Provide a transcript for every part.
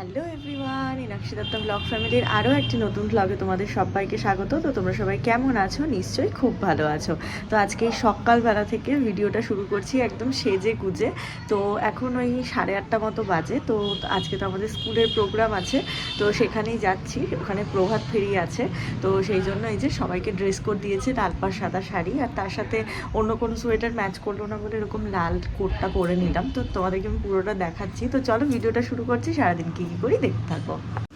Hello everyone Inakshi Dutta vlog ফ্যামিলির আরও একটি নতুন ব্লগে তোমাদের সবাইকে স্বাগত। তো তোমরা সবাই কেমন আছো? নিশ্চয়ই খুব ভালো আছো। তো আজকে এই সকালবেলা থেকে ভিডিওটা শুরু করছি একদম সেজে গুজে। তো এখন ওই সাড়ে আটটা মতো বাজে। তো আজকে তো আমাদের স্কুলের প্রোগ্রাম আছে। তো সেখানেই যাচ্ছি। ওখানে প্রভাত ফেরি আছে। তো সেই জন্য এই যে সবাইকে ড্রেস কোড দিয়েছে লাল পাড় সাদা শাড়ি। আর তার সাথে অন্য কোনো সোয়েটার ম্যাচ করল না বলে এরকম লাল কোটটা পরে নিলাম। তো তোমাদেরকে আমি পুরোটা দেখাচ্ছি। তো চলো ভিডিওটা শুরু করছি। সারাদিন কী কী করি দেখতে থাকো আহ,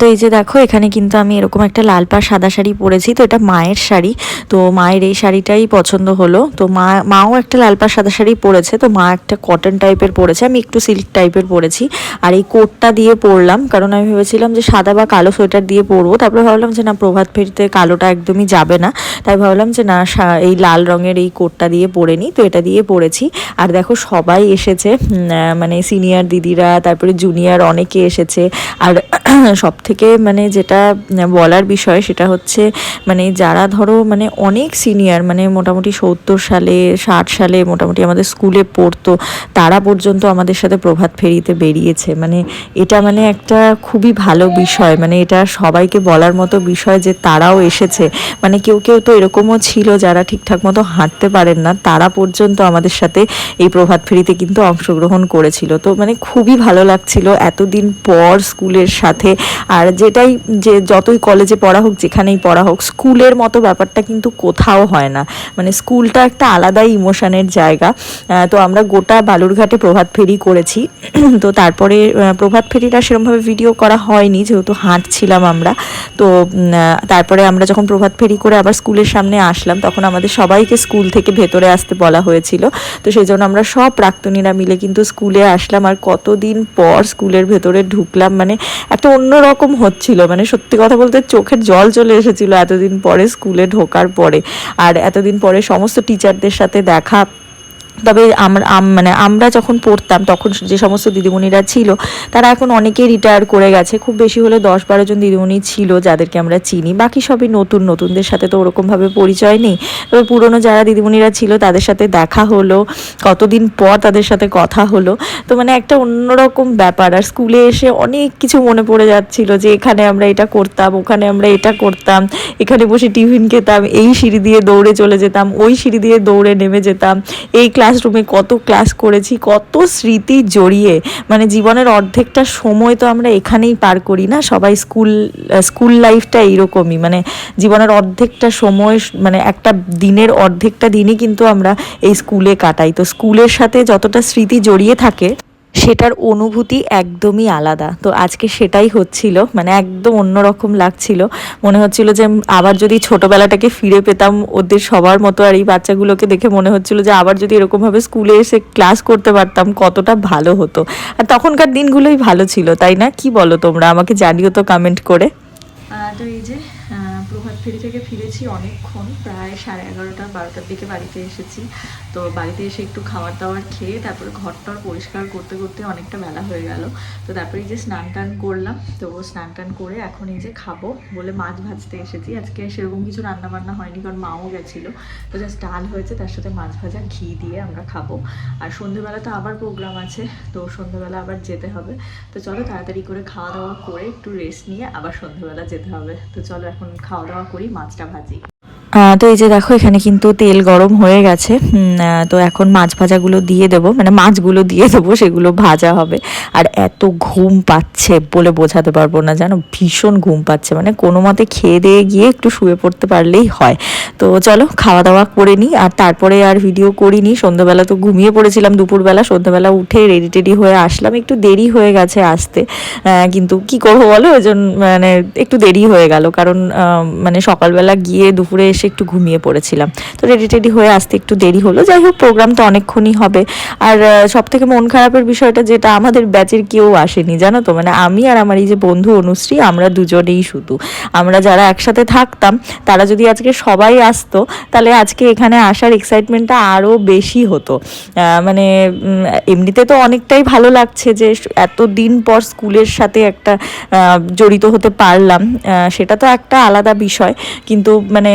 তো এই যে দেখো, এখানে কিন্তু আমি এরকম একটা লাল পাড় সাদা শাড়ি পরেছি, তো এটা মায়ের শাড়ি। তো মায়ের এই শাড়িটাই পছন্দ হলো। তো মা, মাও একটা লাল পাড় সাদা শাড়ি পরেছে, তো মা একটা কটন টাইপের পরেছে। আমি একটু সিল্ক টাইপের পরেছি। আর এই কোটটা দিয়ে পরলাম, কারণ আমি ভেবেছিলাম যে সাদা বা কালো সোয়েটার দিয়ে পরবো। তারপরে ভাবলাম যে না, প্রভাত ফেরিতে কালোটা একদমই যাবে না। তাই ভাবলাম যে না এই লাল রঙের এই কোটটা দিয়ে পরে নিই তো এটা দিয়ে পরেছি। আর দেখো, সবাই এসেছে মানে সিনিয়র দিদিরা, তারপরে জুনিয়র অনেকে এসেছে। আর সব থেকে মানে যেটা বলার বিষয় সেটা হচ্ছে মানে যারা ধরো মানে অনেক সিনিয়র মানে মোটামুটি সত্তর সালে, ষাট সালে মোটামুটি আমাদের স্কুলে পড়তো, তারা পর্যন্ত আমাদের সাথে প্রভাত ফেরিতে বেরিয়েছে। মানে এটা মানে একটা খুবই ভালো বিষয় মানে এটা সবাইকে বলার মতো বিষয় যে তারাও এসেছে। মানে কেউ কেউ তো এরকমও ছিল যারা ঠিকঠাক মতো হাঁটতে পারেন না, তারা পর্যন্ত আমাদের সাথে এই প্রভাত ফেরিতে কিন্তু অংশগ্রহণ করেছিল। তো মানে খুবই ভালো লাগছিল এতদিন পর স্কুলের সাথে আর যেটাই যে যতই কলেজে পড়া হোক, যেখানেই পড়া হোক, স্কুলের মতো ব্যাপারটা কিন্তু কোথাও হয় না। মানে স্কুলটা একটা আলাদাই ইমোশনের জায়গা। তো আমরা গোটা বালুরঘাটে প্রভাত ফেরি করেছি। তো তারপরে প্রভাত ফেরিটা সেরকমভাবে ভিডিও করা হয়নি, যেহেতু হাঁটছিলাম আমরা। তো তারপরে আমরা যখন প্রভাত ফেরি করে আবার স্কুলের সামনে আসলাম, তখন আমাদের সবাইকে স্কুল থেকে ভেতরে আসতে বলা হয়েছিল। তো সেই জন্য আমরা সব প্রাক্তনীরা মিলে কিন্তু স্কুলে আসলাম। আর কতদিন পর স্কুলের ভেতরে ঢুকলাম মানে একটা অন্যরকম হচ্ছিল। মানে সত্যি কথা বলতে চোখের জল চলে এসেছিল এতদিন পরে স্কুলে ঢোকার পরে। আর এতদিন পরে সমস্ত টিচারদের সাথে দেখা তবে আমরা, আম- মানে আমরা যখন পড়তাম, তখন যে সমস্ত দিদিমণিরা ছিল, তারা এখন অনেকেই রিটায়ার করে গেছে। খুব বেশি হলে দশ বারো জন দিদিমণি ছিল যাদেরকে আমরা চিনি। বাকি সবই নতুন, নতুনদের সাথে তো ওরকমভাবে পরিচয় নেই। তবে পুরনো যারা দিদিমণিরা ছিল, তাদের সাথে দেখা হলো, কতদিন পর তাদের সাথে কথা হলো। তো মানে একটা অন্যরকম ব্যাপার। আর স্কুলে এসে অনেক কিছু মনে পড়ে যাচ্ছিল যে, এখানে আমরা এটা করতাম, ওখানে আমরা এটা করতাম, এখানে বসে টিফিন খেতাম, এই সিঁড়ি দিয়ে দৌড়ে চলে যেতাম, ওই সিঁড়ি দিয়ে দৌড়ে নেমে যেতাম, এই ক্লাসরুমে কত ক্লাস করেছি, কত স্মৃতি জড়িয়ে। মানে জীবনের অর্ধেকটা সময় তো আমরা এখানেই পার করি না, সবাই স্কুল স্কুল লাইফটা এইরকমই মানে জীবনের অর্ধেকটা সময় মানে একটা দিনের অর্ধেকটা দিনই কিন্তু আমরা এই স্কুলে কাটাই। তো স্কুলের সাথে যতটা স্মৃতি জড়িয়ে থাকে সেটার অনুভূতি একদমই আলাদা। তো আজকে সেটাই হচ্ছিল মানে একদম অন্যরকম লাগছিল। মনে হচ্ছিল যে আবার যদি ছোটবেলাটাকে ফিরে পেতাম, ওদের সবার মতো আর এই বাচ্চাগুলোকে দেখে মনে হচ্ছিল যে আবার যদি এরকমভাবে স্কুলে এসে ক্লাস করতে পারতাম, কতটা ভালো হতো। আর তখনকার দিনগুলোই ভালো ছিল, তাই না? কি বলো তোমরা? আমাকে জানিও তো কমেন্ট করে। তো এই যে প্রভাত ফেরি থেকে ফিরেছি অনেকক্ষণ, প্রায় সাড়ে এগারোটা, বারোটার দিকে বাড়িতে এসেছি। তো বাড়িতে এসে একটু খাবার দাবার খেয়ে তারপরে ঘরটর পরিষ্কার করতে করতে অনেকটা বেলা হয়ে গেল। তো তারপরে যে স্নান টান করলাম, তো স্নান টান করে এখন এই যে খাব বলে মাছ ভাজতে এসেছি। আজকে সেরকম কিছু রান্না বান্না হয়নি, কারণ মাও গেছিল। তো জাস্ট ডাল হয়েছে, তার সাথে মাছ ভাজা, ঘি দিয়ে আমরা খাব। আর সন্ধ্যেবেলা তো আবার প্রোগ্রাম আছে, তো সন্ধ্যেবেলা আবার যেতে হবে। তো চলো তাড়াতাড়ি করে খাওয়া দাওয়া করে একটু রেস্ট নিয়ে আবার সন্ধ্যেবেলা যেতে হবে। তো চলো এখন খাওয়া দাওয়া করি মাছটা ভাজি। তো এই যে দেখো, এখানে কিন্তু তেল গরম হয়ে গেছে। তো এখন মাছ ভাজাগুলো দিয়ে দেবো। মানে মাছগুলো দিয়ে দেবো, সেগুলো ভাজা হবে। আর এত ঘুম পাচ্ছে বলে বোঝাতে পারব না, জানো? ভীষণ ঘুম পাচ্ছে। মানে কোনো মতে খেয়ে দিয়ে গিয়ে একটু শুয়ে পড়তে পারলেই হয়। তো চলো খাওয়া দাওয়া করে নিই। আর তারপরে আর ভিডিও করিনি। সন্ধ্যাবেলা তো ঘুমিয়ে পড়েছিলাম দুপুরবেলা। সন্ধ্যাবেলা উঠে রেডি টেডি হয়ে আসলাম। একটু দেরি হয়ে গেছে আসতে। কিন্তু কি করব বলো? ওই মানে একটু দেরি হয়ে গেল। কারণ মানে সকালবেলা গিয়ে দুপুরে এসে একটু ঘুমিয়ে পড়েছিলাম। তো রেডি টেডি হয়ে আসতে একটু দেরি হলো। যাই হোক প্রোগ্রাম তো অনেকক্ষণই হবে। আর সব থেকে মন খারাপের বিষয়টা যেটা, আমাদের ব্যাচের কেউ আসেনি, জানো তো? মানে আমি আর আমার এই যে বন্ধু অনুশ্রী, আমরা দুজনেই শুধু। আমরা যারা একসাথে থাকতাম, তারা যদি আজকে সবাই আসতো, তাহলে আজকে এখানে আসার এক্সাইটমেন্টটা আরও বেশি হতো। মানে এমনিতে তো অনেকটাই ভালো লাগছে যে এত দিন পর স্কুলের সাথে একটা জড়িত হতে পারলাম। সেটা তো একটা আলাদা বিষয়। কিন্তু মানে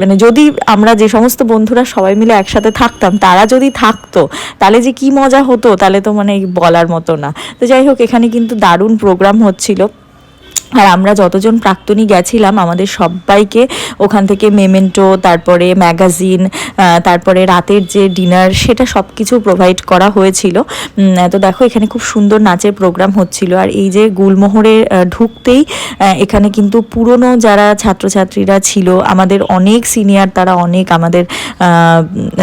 মানে যদি আমরা যে সমস্ত বন্ধুরা সবাই মিলে একসাথে থাকতাম, তারা যদি থাকতো, তাহলে যে কি মজা হতো, তাহলে তো মানে বলার মতো না। তো যাই হোক, এখানে কিন্তু দারুণ প্রোগ্রাম হচ্ছিল। আর আমরা যতজন প্রাক্তনী গেছিলাম, আমাদের সবাইকে ওখান থেকে মেমেন্টো তারপরে ম্যাগাজিন তারপরে রাতের যে ডিনার সেটা সব কিছু প্রোভাইড করা হয়েছিল। তো দেখো, এখানে খুব সুন্দর নাচের প্রোগ্রাম হচ্ছিল। আর এই যে গুলমোহরে ঢুকতেই এখানে কিন্তু পুরনো যারা ছাত্রছাত্রীরা ছিল, আমাদের অনেক সিনিয়র তারা অনেক আমাদের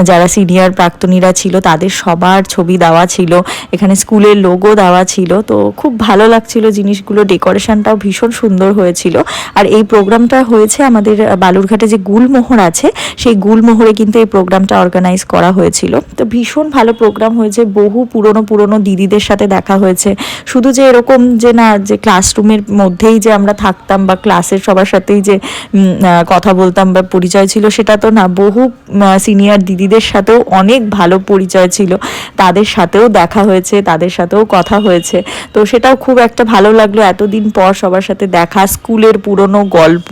যারা সিনিয়র প্রাক্তনীরা ছিল, তাদের সবার ছবি দেওয়া ছিল। এখানে স্কুলের লোগো দেওয়া ছিল। তো খুব ভালো লাগছিল জিনিসগুলো ডেকোরেশনটাও ভীষণ সুন্দর হয়েছিল। আর এই প্রোগ্রামটা হয়েছে আমাদের বালুরঘাটে যে গুলমোহর আছে, সেই গুলমোহরে কিন্তু এই প্রোগ্রামটা অর্গানাইজ করা হয়েছিল। তো ভীষণ ভালো প্রোগ্রাম হয়েছে, বহু পুরনো পুরনো দিদিদের সাথে দেখা হয়েছে। শুধু যে এরকম যে না, যে ক্লাসরুমের মধ্যেই যে আমরা থাকতাম বা ক্লাসের সবার সাথেই যে কথা বলতাম বা পরিচয় ছিল, সেটা তো না, বহু সিনিয়র দিদিদের সাথেও অনেক ভালো পরিচয় ছিল। তাদের সাথেও দেখা হয়েছে, তাদের সাথেও কথা হয়েছে। তো সেটাও খুব একটা ভালো লাগল। এতদিন পর সবার সাথে দেখা, স্কুলের পুরনো গল্প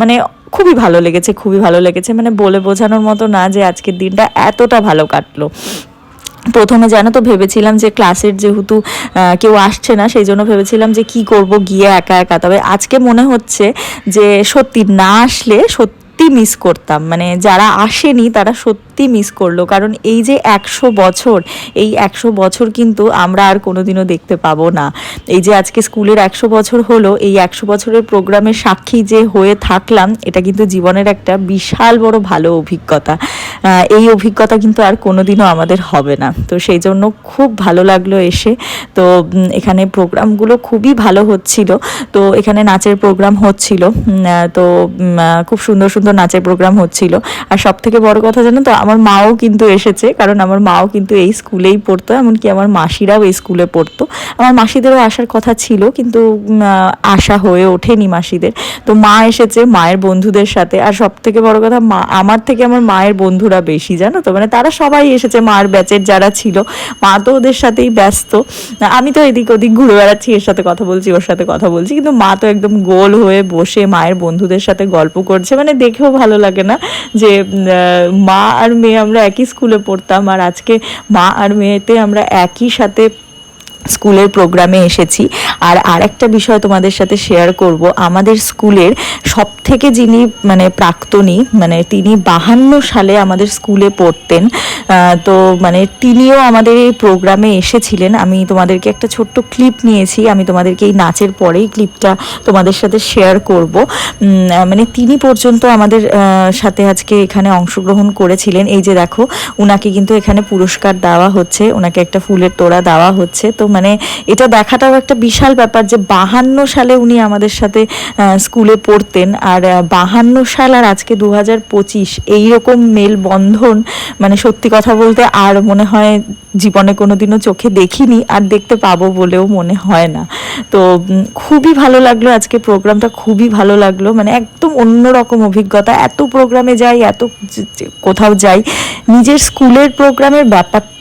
মানে খুবই ভালো লেগেছে, খুবই ভালো লেগেছে। মানে বলে বোঝানোর মতো না যে আজকের দিনটা এতটা ভালো কাটলো। প্রথমে জানো তো ভেবেছিলাম যে ক্লাসের যেহেতু কেউ আসছে না, সেই জন্য ভেবেছিলাম যে কি করব গিয়ে একা একা। তবে আজকে মনে হচ্ছে যে সত্যি না আসলে সত্যি মিস করতাম। মানে যারা আসেনি, তারা সত্যি মিস করল। কারণ এই যে একশো বছর, এই একশো বছর কিন্তু আমরা আর কোনোদিনও দেখতে পাবো না। এই যে আজকে স্কুলের একশো বছর হলো, এই একশো বছরের প্রোগ্রামের সাক্ষী যে হয়ে থাকলাম, এটা কিন্তু জীবনের একটা বিশাল বড় ভালো অভিজ্ঞতা। এই অভিজ্ঞতা কিন্তু আর কোনোদিনও আমাদের হবে না। তো সেই জন্য খুব ভালো লাগল এসে। তো এখানে প্রোগ্রামগুলো খুবই ভালো হচ্ছিল। তো, এখানে নাচের প্রোগ্রাম হচ্ছিল। তো খুব সুন্দর সুন্দর নাচের প্রোগ্রাম হচ্ছিল। আর সব থেকে বড় কথা জানো তো, আমার মাও কিন্তু এসেছে, কারণ আমার মাও কিন্তু এই স্কুলেই পড়তো, এমনকি আমার মাসিরাও এই স্কুলে পড়তো। আমার মাসিদেরও আসার কথা ছিল, কিন্তু আসা হয়ে ওঠেনি মাসিদের। তো মা এসেছে মায়ের বন্ধুদের সাথে। আর সব থেকে বড় কথা, মা, আমার থেকে আমার মায়ের বন্ধুরা বেশি, জানো তো? মানে তারা সবাই এসেছে মার ব্যাচের যারা ছিল। মা তো ওদের সাথেই ব্যস্ত। আমি তো এদিক ওদিক ঘুরে বেড়াচ্ছি, এর সাথে কথা বলছি, ওর সাথে কথা বলছি, কিন্তু মা তো একদম গোল হয়ে বসে মায়ের বন্ধুদের সাথে গল্প করছে। মানে দেখেও ভালো লাগে না যে মা আর মেয়ে আমরা একই স্কুলে পড়তাম আর আজকে মা আর মেয়েতে আমরা একই সাথে স্কুলের প্রোগ্রামে এসেছি। আর আরেকটা বিষয় তোমাদের সাথে শেয়ার করব। আমাদের স্কুলের সব থেকে যিনি মানে প্রাক্তনী মানে তিনি বাহান্ন সালে আমাদের স্কুলে পড়তেন তো মানে তিনিও আমাদের এই প্রোগ্রামে এসেছিলেন। আমি তোমাদেরকে একটা ছোট্ট ক্লিপ নিয়েছি, আমি তোমাদেরকে এই নাচের পরেই ক্লিপটা তোমাদের সাথে শেয়ার করব। মানে তিনি পর্যন্ত আমাদের সাথে আজকে এখানে অংশগ্রহণ করেছিলেন। এই যে দেখো, উনাকে কিন্তু এখানে পুরস্কার দেওয়া হচ্ছে ওনাকে একটা ফুলের তোড়া দেওয়া হচ্ছে। তো মানে এটা দেখাটাও একটা বিশাল ব্যাপার যে বাহান্ন সালে উনি আমাদের সাথে স্কুলে পড়তেন। আর বাহান্ন সাল আর আজকে দু হাজার পঁচিশ এইরকম মেলবন্ধন মানে সত্যি কথা বলতে আর মনে হয় জীবনে কোনোদিনও চোখে দেখিনি আর দেখতে পাবো বলেও মনে হয় না। তো খুবই ভালো লাগল আজকে প্রোগ্রামটা, খুবই ভালো লাগল। মানে একদম অন্যরকম অভিজ্ঞতা। এত প্রোগ্রামে যাই, এত কোথাও যাই, নিজের স্কুলের প্রোগ্রামের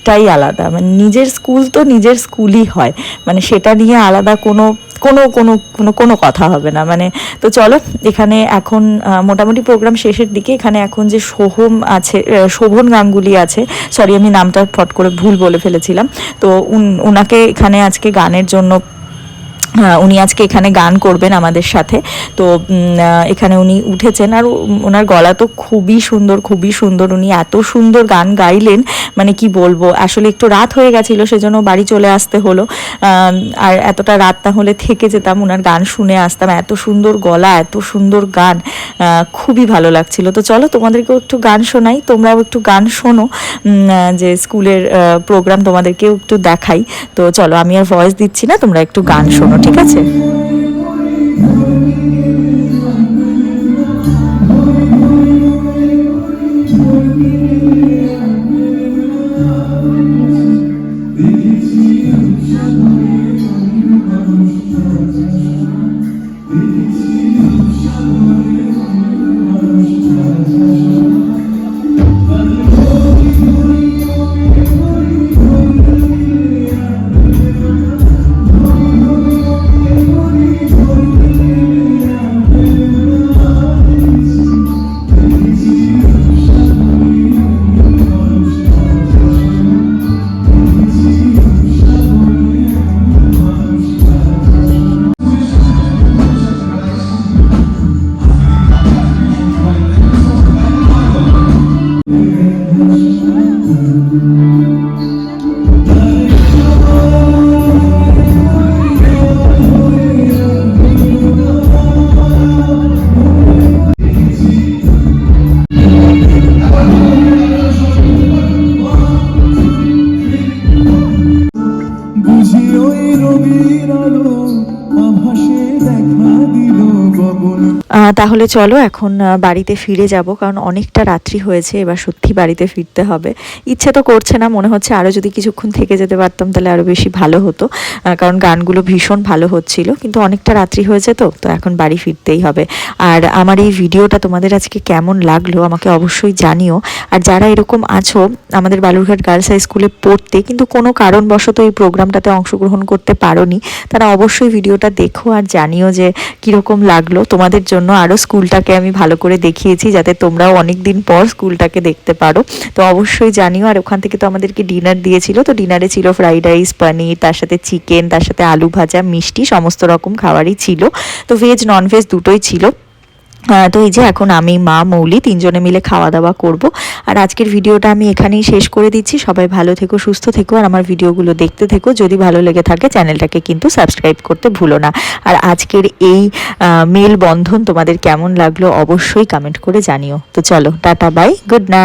ব্যাপারটাই আলাদা। মানে নিজের স্কুল তো নিজের স্কুলই হয়। মানে সেটা নিয়ে আলাদা কোনো কোনো কোনো কোনো কোনো কথা হবে না। মানে তো চলো, এখানে এখন মোটামুটি প্রোগ্রাম শেষের দিকে এখানে এখন যে সোহম আছে শোভন গাঙ্গুলি আছে সরি আমি নামটা ফট করে ভুল বলে ফেলেছিলাম। তো উনাকে এখানে আজকে গানের জন্য উনি আজকে এখানে গান করবেন আমাদের সাথে। তো এখানে উনি উঠেছেন আর ওনার গলা তো খুবই সুন্দর খুবই সুন্দর। উনি এত সুন্দর গান গাইলেন মানে কি বলব, আসলে একটু রাত হয়ে গেছিল, সেজন্য বাড়ি চলে আসতে হলো। আর এতটা রাত না হলে থেকে যেতাম ওনার গান শুনে আসতাম। এত সুন্দর গলা, এত সুন্দর গান খুবই ভালো লাগছিল। তো চলো, তোমাদেরকেও একটু গান শোনাই, তোমরাও একটু গান শোনো। যে স্কুলের প্রোগ্রাম তোমাদেরকেও একটু দেখাই। তো চলো, আমি আর ভয়েস দিচ্ছি না, তোমরা একটু গান শোনো। ঠিক আছে Thank তাহলে চলো এখন বাড়িতে ফিরে যাব, কারণ অনেকটা রাত্রি হয়েছে, এবার সত্যি বাড়িতে ফিরতে হবে। ইচ্ছে তো করছে না, মনে হচ্ছে আরও যদি কিছুক্ষণ থেকে যেতে পারতাম, তাহলে আরও বেশি ভালো হতো কারণ গানগুলো ভীষণ ভালো হচ্ছিল, কিন্তু অনেকটা রাত্রি হয়েছে তো তো এখন বাড়ি ফিরতেই হবে। আর আমার এই ভিডিওটা তোমাদের আজকে কেমন লাগল, আমাকে অবশ্যই জানিও। আর যারা এরকম আছো, আমাদের বালুরঘাট গার্লস হাই স্কুলে পড়তে, কিন্তু কোনো কারণবশত এই প্রোগ্রামটাতে অংশগ্রহণ করতে পারোনি, তারা অবশ্যই ভিডিওটা দেখো আর জানিও যে কীরকম লাগল। তোমাদের জন্য আরও স্কুলটাকে আমি ভালো করে দেখিয়েছি, যাতে তোমরাও অনেক দিন পর স্কুলটাকে দেখতে পারো। তো অবশ্যই জানিও, আর ওখান থেকে তো আমাদেরকে ডিনার দিয়েছিল, তো ডিনারে ছিল ফ্রাইড রাইস, পনির, তার সাথে চিকেন, তার সাথে আলু ভাজা, মিষ্টি, সমস্ত রকম খাবারই ছিল। তো ভেজ নন ভেজ দুটোই ছিল। তো এই যে এখন আমি, মা, মৌলি তিনজনে মিলে খাওয়া দাওয়া করব। আর আজকের ভিডিওটা আমি এখানেই শেষ করে দিচ্ছি। সবাই ভালো থেকো, সুস্থ থেকো আর আমার ভিডিওগুলো দেখতে থেকো। যদি ভালো লেগে থাকে চ্যানেলটাকে কিন্তু সাবস্ক্রাইব করতে ভুলো না। আর আজকের এই মেল বন্ধন তোমাদের কেমন লাগল অবশ্যই কমেন্ট করে জানিও। তো চলো, টাটা, বাই, গুড নাইট।